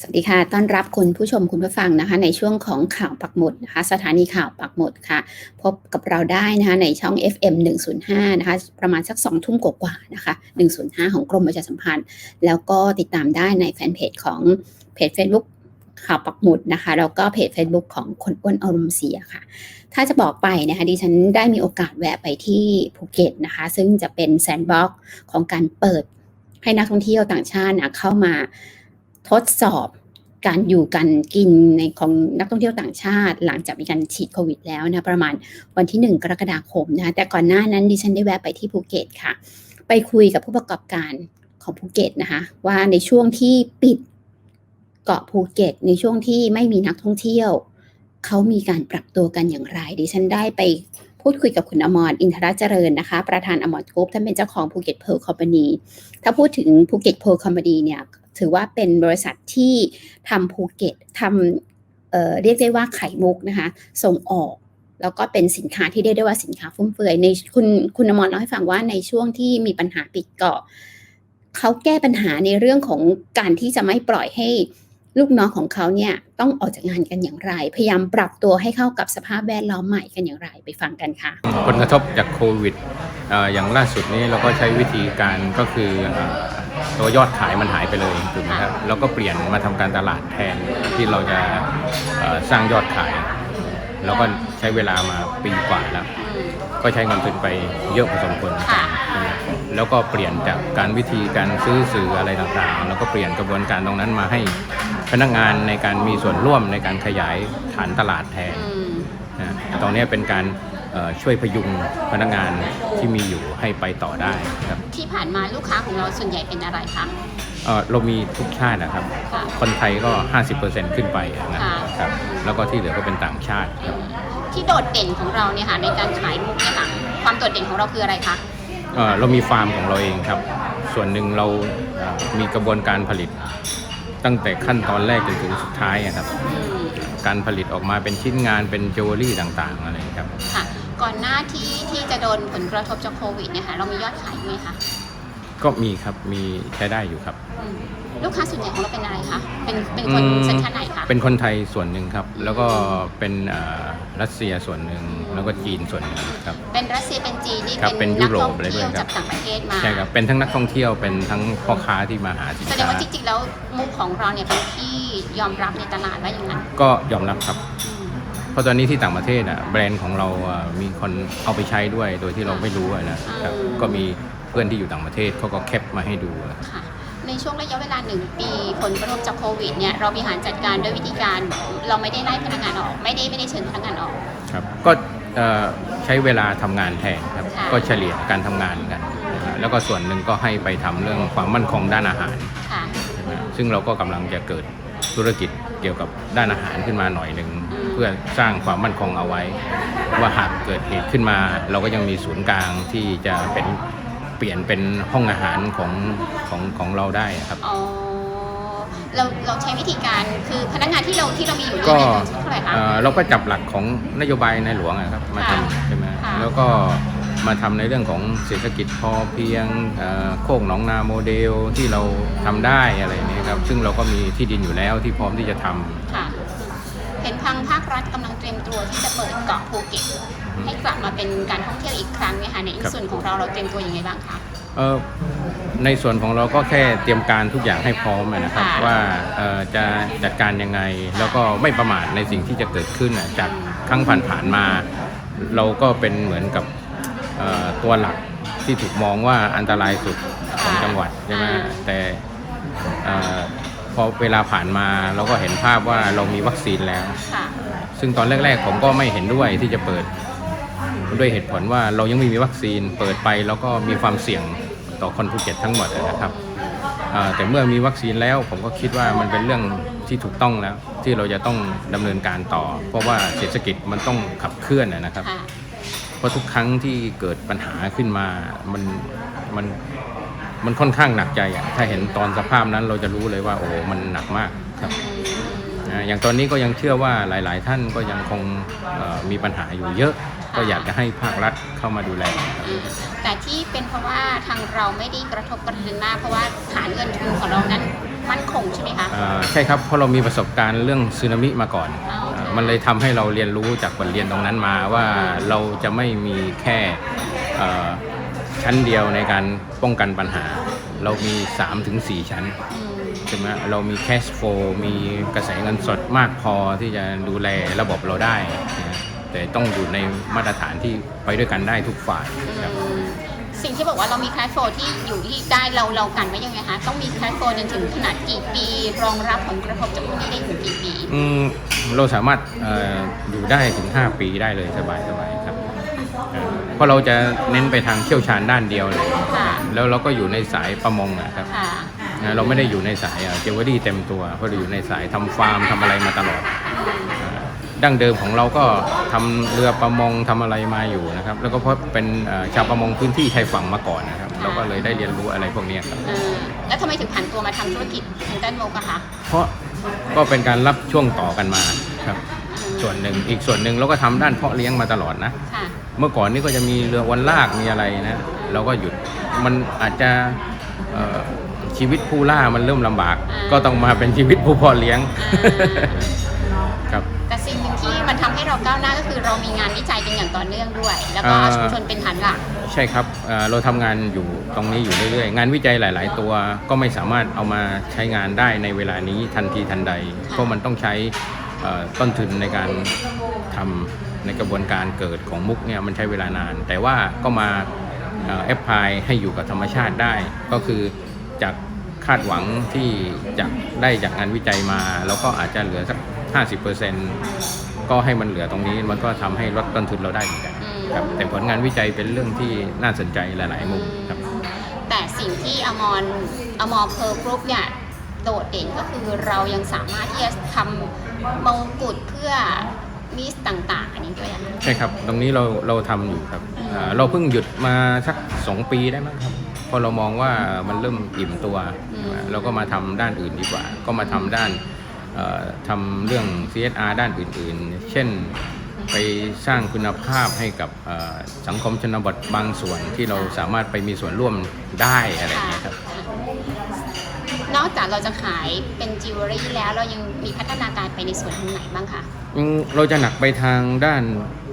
สวัสดีค่ะ ต้อนรับคุณผู้ชมคุณผู้ฟังนะคะ ในช่วงของข่าวปักหมุดนะคะ สถานีข่าวปักหมุดค่ะ พบกับเราได้นะคะในช่อง FM 105 นะคะ ประมาณสัก 2 ทุ่มกว่าๆนะคะ 105 ของกรมประชาสัมพันธ์ แล้วก็ติดตามได้ในแฟนเพจของเพจ Facebook ข่าวปักหมุดนะคะ แล้วก็เพจ Facebook ของคนอ้วนอารมณ์เสียค่ะ ถ้าจะบอกไปนะคะดิฉันได้มีโอกาสแวะไปที่ภูเก็ตนะคะ ซึ่งจะเป็นแซนด์บ็อกของการเปิดให้นักท่องเที่ยวต่างชาตินะเข้ามา ทดสอบการอยู่การกินในของนักท่องเที่ยวต่างชาติ หลังจากมีการฉีดโควิดแล้วนะประมาณวันที่ 1 กรกฎาคมนะคะแต่ก่อนหน้านั้นดิฉันได้แวะไปที่ภูเก็ตค่ะ ไปคุยกับผู้ประกอบการของภูเก็ตนะคะ ว่าในช่วงที่ปิดเกาะภูเก็ต ในช่วงที่ไม่มีนักท่องเที่ยว เขามีการปรับตัวกันอย่างไร ดิฉันได้ไปพูดคุยกับคุณอมรอินทรเจริญนะคะ ประธานอมรกรุ๊ปท่านเป็นเจ้าของภูเก็ตเพ r ร์ c คอมพานีถ้าพูดถึงภูเก็ตเพ r ร์ c คอมพานีเนี่ย ถือว่าเป็นบริษัทที่ทำภูเก็ตทำเเรียกได้ว่าไข่มุกนะคะ ส่งออก แล้วก็เป็นสินค้าที่เรียกได้ว่าสินค้าฟุ่มเฟือยในคุณคุณอมรเล่าให้ฟังว่าในช่วงที่มีปัญหาปิดเกาะเขาแก้ปัญหาในเรื่องของการที่จะไม่ปล่อยให้ลูกน้องของเขาเนี่ยต้องออกจากงานกันอย่างไร พยายามปรับตัวให้เข้ากับสภาพแวดล้อมใหม่กันอย่างไรไปฟังกันค่ะ ผลกระทบจากโควิดอย่างล่าสุดนี้เราก็ใช้วิธีการก็คืออ ตัวยอดขายมันหายไปเลยถูกไหมครับเราก็เปลี่ยนมาทำการตลาดแทนที่เราจะเอ่อสร้างยอดขายเราก็ใช้เวลามาปีกว่าแล้ว ก็ใช้เงินทุนไปเยอะพอสมควรเหมือนกันแล้วก็เปลี่ยนจากการวิธีการซื้อสื่ออะไรต่างๆ แล้วก็เปลี่ยนกระบวนการตรงนั้นมาให้พนักงานในการมีส่วนร่วมในการขยายฐานตลาดแทนนะตรงนี้เป็นการเอ่อ ช่วยพยุงพนักงานที่มีอยู่ให้ไปต่อได้ครับ ที่ผ่านมาลูกค้าของเราส่วนใหญ่เป็นอะไรคะเอ่อเรามีทุกชาตินะครับ ค่ะ คนไทยก็ 50%ขึ้นไปนะค่ะครับ แล้วก็ที่เหลือก็เป็นต่างชาติครับ ที่โดดเด่นของเราเนี่ยค่ะในการขายมุกเนี่ยค่ะความโดดเด่นของเราคืออะไรคะ เอ่อเรามีฟาร์มของเราเองครับ ส่วนหนึ่งเราเอ่อมีกระบวนการผลิต ตั้งแต่ขั้นตอนแรกจนถึงสุดท้ายอะครับ อืม การผลิตออกมาเป็นชิ้นงานเป็นจิวเวลรี่ต่างๆอะไรครับ ค่ะ ก่อนหน้าที่ที่จะโดนผลกระทบจากโควิดเนี่ยค่ะเรามียอดขายไหมคะก็มีครับมีใช้ได้อยู่ครับ อืมลูกค้าส่วนใหญ่ของเราเป็นอะไรคะเป็นเป็นคนอืม สัญชาติไหนคะเป็นคนไทยส่วนหนึ่งครับ แล้วก็เป็นเอ่อรัสเซียส่วนหนึ่งแล้วก็จีนส่วนหนึ่งครับ เป็นรัสเซียเป็นจีนนี่ครับเป็นยุนักโรปท่องอะไรด้เที่วยยวครับจากต่างประเทศมาใช่ครับเป็นทั้งนักท่องเที่ยวเป็นทั้งพ่อค้าที่มาหาสินแสดงค้าว่าจริงๆแล้วมุกของเราเนี่ยเป็นที่ยอมรับในตลาดว่าอย่างนั้นก็ยอมรับครับ อืม เพราะตอนนี้ที่ต่างประเทศอะแบรนด์ของเราอะมีคนเอาไปใช้ด้วยโดยที่เราไม่รู้อะนะครับก็มีเพื่อนที่อยู่ต่างประเทศเขาก็แคปมาให้ดูอะค่ะ ในช่วงระยะเวลาหนึ่งปีผลกระทบจากโควิดเนี่ยเราบริหารจัดการด้วยวิธีการเราไม่ได้ไล่พนักงานออก ไม่ได้ไม่ได้เชิญพนักงานออก ครับ ก็เอ่อใช้เวลาทำงานแทนครับ ค่ะ ก็เฉลี่ยการทำงานกันนะฮะแล้วก็ส่วนหนึ่งก็ให้ไปทำเรื่องความมั่นคงด้านอาหาร ค่ะใช่ไหมซึ่งเราก็กำลังจะเกิดธุรกิจเกี่ยวกับด้านอาหารขึ้นมาหน่อยหนึ่งอืม เพื่อสร้างความมั่นคงเอาไว้ ว่าหากเกิดเหตุขึ้นมา เราก็ยังมีศูนย์กลางที่จะเป็นเปลี่ยนเป็นห้องอาหารของของของเราได้ครับ อ๋อ เราเราใช้วิธีการคือพนักงานที่เราที่เรามีอยู่ก็นี่เนี่ยเท่าไหร่คะ เอ่อเราก็จับหลักของนโยบายในหลวงอะครับมาค่ะทำใช่ไหมค่ะ แล้วก็มาทำในเรื่องของเศรษฐกิจพอเพียงเอ่อโคกหนองนาโมเดลที่เราทำได้อะไรนี้ครับซึ่งเราก็มีที่ดินอยู่แล้วที่พร้อมที่จะทำ ค่ะ เห็นทางภาครัฐกำลังเตรียมตัวที่จะเปิดเกาะภูเก็ตให้กลับมาเป็นการท่องเที่ยวอีกครั้งเนี่ยค่ะในครับส่วนของเราเราเตรียมตัวยังไงบ้างคะเอ่อในส่วนของเราก็แค่เตรียมการทุกอย่างให้พร้อมอะนะครับค่ะว่าเอ่อจะจัดการยังไง แล้วก็ไม่ประมาทในสิ่งที่จะเกิดขึ้นอะจากครั้งผ่านๆมา เราก็เป็นเหมือนกับเอ่อตัวหลักที่ถูกมองว่าอันตรายสุดของจังหวัดใช่ไหมแต่เอ่อ พอเวลาผ่านมาเราก็เห็นภาพว่าเรามีวัคซีนแล้ว ค่ะซึ่งตอนแรก ๆ ผมก็ไม่เห็นด้วยที่จะเปิด ด้วยเหตุผลว่าเรายังไม่มีวัคซีนเปิดไปแล้วก็มีความเสี่ยงต่อคนภูเก็ตทั้งหมดนะครับอ่าแต่เมื่อมีวัคซีนแล้วผมก็คิดว่ามันเป็นเรื่องที่ถูกต้องแล้ว ที่เราจะต้องดำเนินการต่อ เพราะว่าเศรษฐกิจมันต้องขับเคลื่อนนะครับ ค่ะ เพราะทุกครั้งที่เกิดปัญหาขึ้นมา มัน มัน มันค่อนข้างหนักใจอะถ้าเห็นตอนสภาพนั้นเราจะรู้เลยว่า โอ้โหมันหนักมากครับอ่าอย่างตอนนี้ก็ยังเชื่อว่าหลาย ๆ ท่านก็ยังคงเอ่อมีปัญหาอยู่เยอะ ก็อยากจะให้ภาครัฐเข้ามาดูแลครับอืมแต่ที่เป็นเพราะว่าทางเราไม่ได้กระทบกระเทือนมากเพราะว่าฐานเงินทุนของเรานั้นมั่นคงใช่ไหมคะอ่าใช่ครับเพราะเรามีประสบการณ์เรื่องสึนามิมาก่อนอ๋ออ่ามันเลยทำให้เราเรียนรู้จากบทเรียนตรงนั้นมาว่าเราจะไม่มีแค่เอ่อ ชั้นเดียวในการป้องกันปัญหา เรามี 3-4 ชั้นอืมใช่ไหมเรามี cash flow มีกระแสเงินสดมากพอที่จะดูแลระบบเราได้นะแต่ต้องอยู่ในมาตรฐานที่ไปด้วยกันได้ทุกฝ่ายครับอืมสิ่งที่บอกว่าเรามีแคชโฟที่อยู่ที่ได้เราเรากันไว้ยังไงคะต้องมีแคชโฟจนถึงขนาดกี่ปี รองรับผลกระทบจากพวกนี้ได้ถึงกี่ปีอืมเราสามารถเอ่ออยู่ได้ถึง 5 ปีได้เลยสบายสบายๆครับ เอ่อเพราะเราจะเน้นไปทางเชี่ยวชาญด้านเดียวเลยค่ะแล้วเราก็อยู่ในสายประมงนะครับค่ะนะเราไม่ได้อยู่ในสายเจวดี้เต็มตัว เพราะเราอยู่ในสายทำฟาร์มทำอะไรมาตลอดเอ่อดั้งเดิมของเราก็ทำเรือประมงทำอะไรมาอยู่นะครับ แล้วก็เพราะเป็นเอ่อชาวประมงพื้นที่ชายฝั่งมาก่อนนะครับ เราก็เลยได้เรียนรู้อะไรพวกนี้ครับเออแล้วทำไมถึงผันตัวมาทำธุรกิจทางด้านโมกอะคะเพราะก็เป็นการรับช่วงต่อกันมาครับอืม ส่วนหนึ่ง อีกส่วนหนึ่งเราก็ทำด้านเพาะเลี้ยงมาตลอดนะค่ะเมื่อก่อนนี่ก็จะมีเรือวันลากมีอะไรนะ เราก็หยุด มันอาจจะเอ่อชีวิตผู้ล่ามันเริ่มลำบากอ่าก็ต้องมาเป็นชีวิตผู้เพาะเลี้ยงครับแต่สิ่งหนึ่งที่มันทำให้เราก้าวหน้าก็คือเรามีงานวิจัยเป็นอย่างต่อเนื่องด้วย แล้วก็อ่าชุมชนเป็นฐานหลัก ใช่ครับเอ่อเราทำงานอยู่ตรงนี้อยู่เรื่อยๆ งานวิจัยหลาย ๆ ตัวก็ไม่สามารถเอามาใช้งานได้ในเวลานี้ทันทีทันใด เพราะมันต้องใช้เอ่อ ต้นทุนในการทำในกระบวนการเกิดของมุกเนี่ยมันใช้เวลานาน แต่ว่าก็มาแอปพลายให้อยู่กับธรรมชาติได้ ก็คือจากคาดหวังที่จะได้จากงานวิจัยมา แล้วก็อาจจะเหลือสัก 50%ก็ให้มันเหลือตรงนี้มันก็ทำให้ลดต้นทุนเราได้เหมือนกันอืมครับแต่ผลงานวิจัยเป็นเรื่องที่น่าสนใจหลาย ๆ มุมครับ แต่สิ่งที่อมรอมรเพอร์กรุ๊ปเนี่ย โดดเด่นก็คือเรายังสามารถที่จะทำมงกุฎเพื่อมิสต่างๆ อันนี้ด้วยนะคะใช่ครับ ตรงนี้เราเราทำอยู่ครับอ่าเราเพิ่งหยุดมาสัก2ปีได้มั้งครับเพอเรามองว่ามันเริ่มอิ่มตัว เราก็มาทำด้านอื่นดีกว่า ก็มาทำด้านเอ่อทำเรื่อง CSR ด้านอื่นๆ เช่นไปสร้างคุณภาพให้กับเอ่อสังคมชนบทบางส่วนที่เราสามารถไปมีส่วนร่วมได้อะไรอย่างเงี้ยครับ นอกจากเราจะขายเป็นจิวเวลรี่แล้วเรายังมีพัฒนาการไปในส่วนทางไหนบ้างคะอืมเราจะหนักไปทางด้าน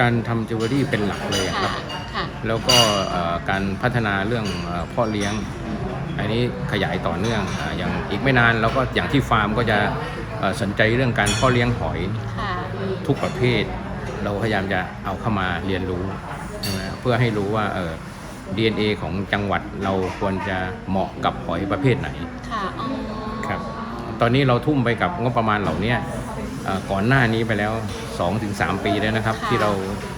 การทำจิวเวลรี่เป็นหลักเลยอะคค่ะรับ ค่ะ แล้วก็เอ่อการพัฒนาเรื่องเอ่อพ่อเลี้ยง อันนี้ขยายต่อเนื่องอ่าอย่างอีกไม่นานเราก็อย่างที่ฟาร์มก็จะเอ่อสนใจเรื่องการพ่อเลี้ยงหอยค่ะ ทุกประเภท เราพยายามจะเอาเข้ามาเรียนรู้ใช่ไหมเพื่อให้รู้ว่าเออ DNA ของจังหวัดเราควรจะเหมาะกับหอยประเภทไหนค่ะอ๋อครับ ตอนนี้เราทุ่มไปกับงบประมาณเหล่าเนี้ยเอ่อก่อนหน้านี้ไปแล้ว 2-3 ปีแล้วนะครับ ที่เรา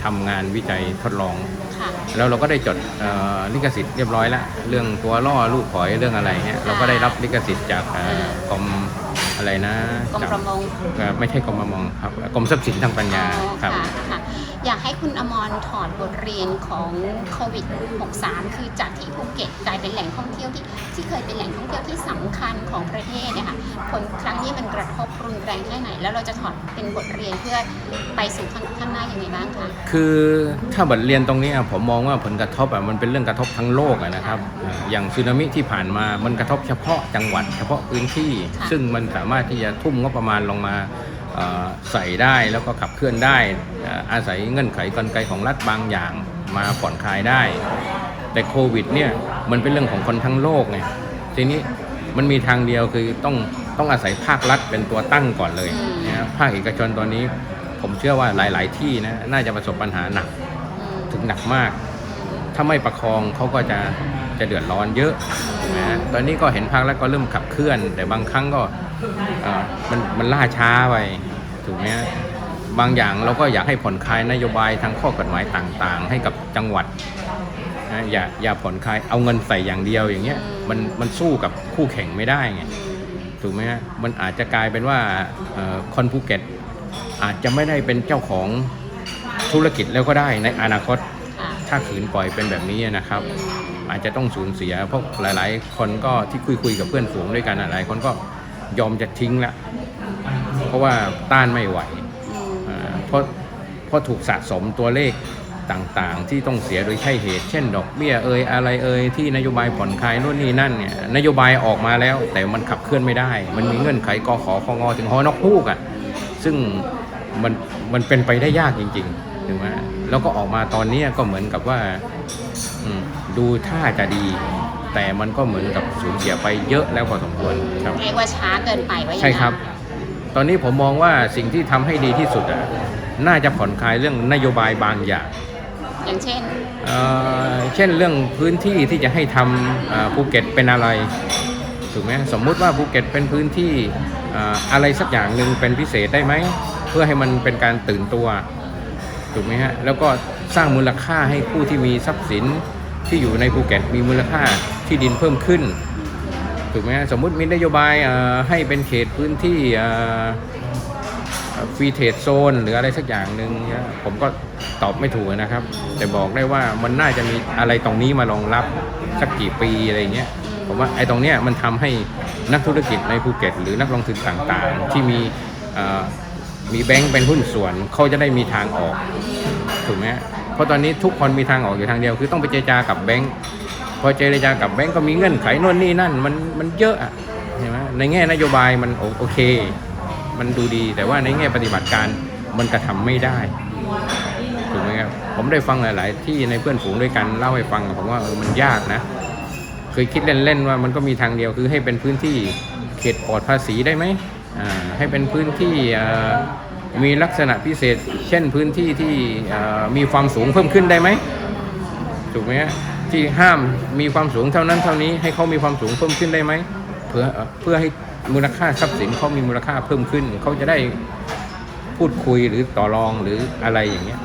ทำงานวิจัยทดลองค่ะแล้วเราก็ได้จดเอ่อลิขสิทธิ์เรียบร้อยแล้วเรื่องตัวล่อลูกหอยเรื่องอะไรเนี่ยเราก็ได้รับลิขสิทธิ์จากเอ่อกรมอะไรนะกรมจากประมงเอ่อไม่ใช่กรมประมงครับกรมทรัพย์สินทางปัญญาอ๋อครับค่ะค่ะ อยากให้คุณอมรถอดบทเรียนของโควิด 63 คือจากที่ภูเก็ตกลายเป็นแหล่งท่องเที่ยวที่ที่เคยเป็นแหล่งท่องเที่ยวที่สำคัญของประเทศเนี่ยค่ะผลครั้งนี้มันกระทบรุนแรงแค่ไหน แล้วเราจะถอดเป็นบทเรียนเพื่อไปสู่ข้างข้างหน้ายังไงบ้างคะคือถ้าบทเรียนตรงนี้อะผมมองว่าผลกระทบอะมันเป็นเรื่องกระทบทั้งโลกอะนะครับอ่าอย่างสึนามิที่ผ่านมามันกระทบเฉพาะจังหวัด เฉพาะพื้นที่ค่ะซึ่งมันสามารถที่จะทุ่มงบประมาณลงมาเอ่อ ใส่ได้แล้วก็ขับเคลื่อนได้อาศัยเงื่อนไขกลไกของรัฐบางอย่างมาผ่อนคลายได้ แต่โควิดเนี่ยมันเป็นเรื่องของคนทั้งโลกไงทีนี้มันมีทางเดียวคือต้องต้องอาศัยภาครัฐเป็นตัวตั้งก่อนเลยนะภาคเอกชนตอนนี้ ผมเชื่อว่าหลาย ๆ ที่นะน่าจะประสบปัญหาหนัก ถึงหนักมาก ถ้าไม่ประคองเขาก็จะจะเดือดร้อนเยอะนะตอนนี้ก็เห็นภาครัฐก็เริ่มขับเคลื่อน แต่บางครั้งก็มันมันล่าช้าไปถูกไหมบางอย่างเราก็อยากให้ผ่อนคลายนโยบายทางข้อกฎหมายต่างๆ ให้กับจังหวัดนะอย่าอย่าผ่อนคลายเอาเงินใส่อย่างเดียวอย่างเงี้ยมันมันสู้กับคู่แข่งไม่ได้ไงถูกไหมฮะมันอาจจะกลายเป็นว่าเอ่อคนภูเก็ตอาจจะไม่ได้เป็นเจ้าของธุรกิจแล้วก็ได้ในอนาคต ถ้าขืนปล่อยเป็นแบบนี้นะครับ อาจจะต้องสูญเสียเพราะหลาย ๆ คนก็ที่คุยคุยๆกับเพื่อนฝูงด้วยกันอะหลายคนก็ยอมจะทิ้งละเพราะว่าต้านไม่ไหวอืมอ่าเพราะเพราะถูกสะสมตัวเลขต่างๆ ที่ต้องเสียโดยใช่เหตุ เช่น ดอกเบี้ยเอ่ยอะไรเอ่ยที่นโยบายผ่อนคลายนู่นนี่นั่นเนี่ยนโยบายออกมาแล้ว แต่มันขับเคลื่อนไม่ได้ มันมีเงื่อนไขกขอของอถึงหอนกฮูกอะซึ่งมันมันเป็นไปได้ยากจริง ๆ ถึงไหมแล้วก็ออกมาตอนนี้ก็เหมือนกับว่าอืมดูท่าจะดี แต่มันก็เหมือนกับสูญเสียไปเยอะแล้วพอสมควรครับเรียกว่าช้าเกินไปว่าอย่างใช่นั้นครับ ตอนนี้ผมมองว่าสิ่งที่ทำให้ดีที่สุดอะน่าจะผ่อนคลายเรื่องนโยบายบางอย่าง อย่างเช่นเอ่อเช่นเรื่องพื้นที่ที่จะให้ทำอ่าภูเก็ตเป็นอะไรถูกไหมสมมุติว่าภูเก็ตเป็นพื้นที่อ่าอะไรสักอย่างหนึ่งเป็นพิเศษได้ไหม เพื่อให้มันเป็นการตื่นตัว ถูกไหมฮะแล้วก็สร้างมูลค่าให้ผู้ที่มีทรัพย์สินที่อยู่ในภูเก็ตมีมูลค่าที่ดินเพิ่มขึ้นถูกไหมฮะสมมุติมีนโยบายให้เป็นเขตพื้นที่ฟรีเทรดโซนหรืออะไรสักอย่างหนึ่งผมก็ตอบไม่ถูกนะครับ แต่บอกได้ว่ามันน่าจะมีอะไรตรงนี้มารองรับสักกี่ปีอะไรเงี้ยผมว่าไอ้ตรงเนี้ยมันทำให้นักธุรกิจในภูเก็ต หรือนักลงทุนต่างๆ ที่มี มีแบงก์เป็นหุ้นส่วนเขาจะได้มีทางออกถูกไหมเพราะตอนนี้ทุกคนมีทางออกอยู่ทางเดียว คือต้องไปเจรจากับแบงก์พอเจรจากับแบงก์ก็มีเงื่อนไขโน่นนี่นั่นมันมันเยอะอะใช่ไหมในแง่นโยบายมันโอโอเค มันดูดีแต่ว่าในแง่ปฏิบัติการมันกระทำไม่ได้ถูกไหมครับผมได้ฟังหลาย ๆ ที่ในเพื่อนฝูงด้วยกันเล่าให้ฟังผมว่าเออมันยากนะเคยคิดเล่น ๆ ว่ามันก็มีทางเดียวคือให้เป็นพื้นที่เขตปลอดภาษีได้ไหม ให้เป็นพื้นที่มีลักษณะพิเศษ เช่นพื้นที่ที่มีความสูงเพิ่มขึ้นได้ไหมถูกไหมฮะที่ห้ามมีความสูงเท่านั้นเท่านี้ให้เขามีความสูงเพิ่มขึ้นได้ไหมเพื่อเพื่อให้มูลค่าทรัพย์สินเขามีมูลค่าเพิ่มขึ้นเขาจะได้พูดคุยหรือต่อรองหรืออะไรอย่างเงี้ย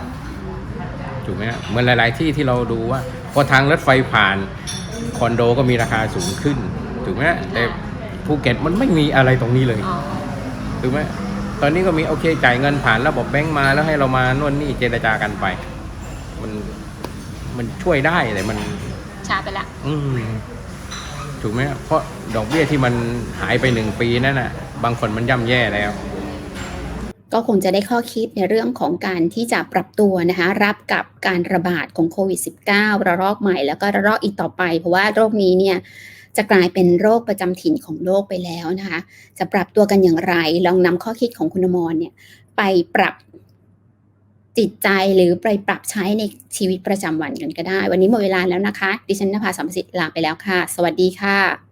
ถูกไหมฮะเหมือนหลาย ๆ ที่ที่เราดูว่า พอทางรถไฟผ่านคอนโดก็มีราคาสูงขึ้น ถูกไหมฮะแต่ภูเก็ตมันไม่มีอะไรตรงนี้เลย ถูกไหมตอนนี้ก็มีโอเคจ่ายเงินผ่านระบบแบงก์มาแล้วให้เรามานวดหนี่เจรจากันไป มันมันช่วยได้แต่มันช้าไปละอืมถูกไหมเพราะดอกเบี้ยที่มันหายไปหนึ่งปีนั่นน่ะ บางคนมันย่ำแย่แล้ว ก็คงจะได้ข้อคิดในเรื่องของการที่จะปรับตัวนะคะ รับกับการระบาดของโควิด -19 ระลอกใหม่แล้วก็ระลอกอีกต่อไป เพราะว่าโรคนี้เนี่ย จะกลายเป็นโรคประจำถิ่นของโลกไปแล้วนะคะ จะปรับตัวกันอย่างไร ลองนำข้อคิดของคุณอมรเนี่ยไปปรับจิตใจหรือไปปรับใช้ในชีวิตประจำวันกันก็ได้ วันนี้หมดเวลาแล้วนะคะ ดิฉันนภาสัมสิทธิ์ลาไปแล้วค่ะ สวัสดีค่ะ